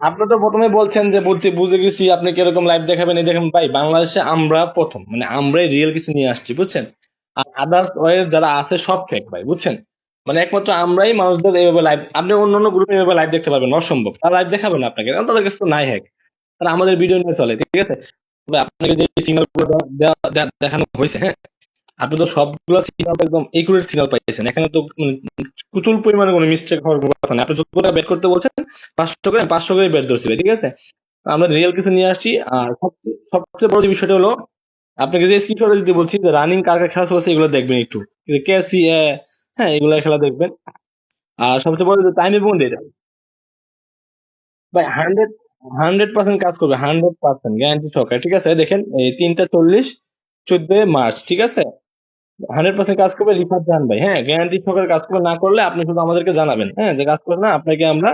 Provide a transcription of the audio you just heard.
আপনি তো প্রথমে বলছেন যে বুঝতে বুঝে গেছি আপনি কীরকম লাইভ দেখাবেন, এই দেখেন ভাই, বাংলাদেশে আমরা প্রথম মানে আমরাই রিয়েল কিছু নিয়ে আসছি, বুঝছেন? আর আদার্স ওয়ে যারা আছে সব ফেক ভাই, বুঝছেন? মানে একমাত্র আমরাই মানুষদের এইভাবে লাইভ আপনি অন্য অন্য গ্রুপে এইভাবে লাইভ দেখতে পারবেন, অসম্ভব। তারা লাইভ দেখাবেন আপনাকে কারণ তাদের কাছে তো নাই হ্যাক তারা আমাদের ভিডিও নিয়ে চলে, ঠিক আছে? আপনাকে যে সিগন্যাল দেখানো হয়েছে হ্যাঁ? আপনি তো সবগুলো সিগন্যাল একদম একুরেট সিগন্যাল পাইছেন। এখানে তো মানে প্রচুর পরিমাণে কোনো মিস্টেক হওয়ার কোনো কথা নেই। আপনি যত করে বেট করতে বলছেন, পাঁচশো করে পাঁচশো করে বেট ধরছি ঠিক আছে? আমরা রিয়েল কিছু নিয়ে আসছি। আর সবচেয়ে সবচেয়ে বড় যে বিষয়টা হলো, আপনাকে যে স্ক্রিনশট দিতে বলছি, যে রানিং কার কার খেলা চলছে, এগুলো দেখবেন একটু। কেসি হ্যাঁ এগুলো খেলা দেখবেন। আর সবচেয়ে বড় যে টাইম এবং ডেট ভাই হান্ড্রেড হান্ড্রেড পার্সেন্ট কাজ করবে হান্ড্রেড পার্সেন্ট গ্যারান্টি সহকারে, ঠিক আছে? দেখেন, এই তিনটা চল্লিশ, চোদ্দই মার্চ, ঠিক আছে? হান্ড্রেড পার্সেন্ট কাজ করবে রিফাত জাহান ভাই। হ্যাঁ গ্যারান্টি সহকারে কাজ করবে, না করলে আপনি শুধু আমাদেরকে জানাবেন। হ্যাঁ যে কাজ করবে না, আপনাকে আমরা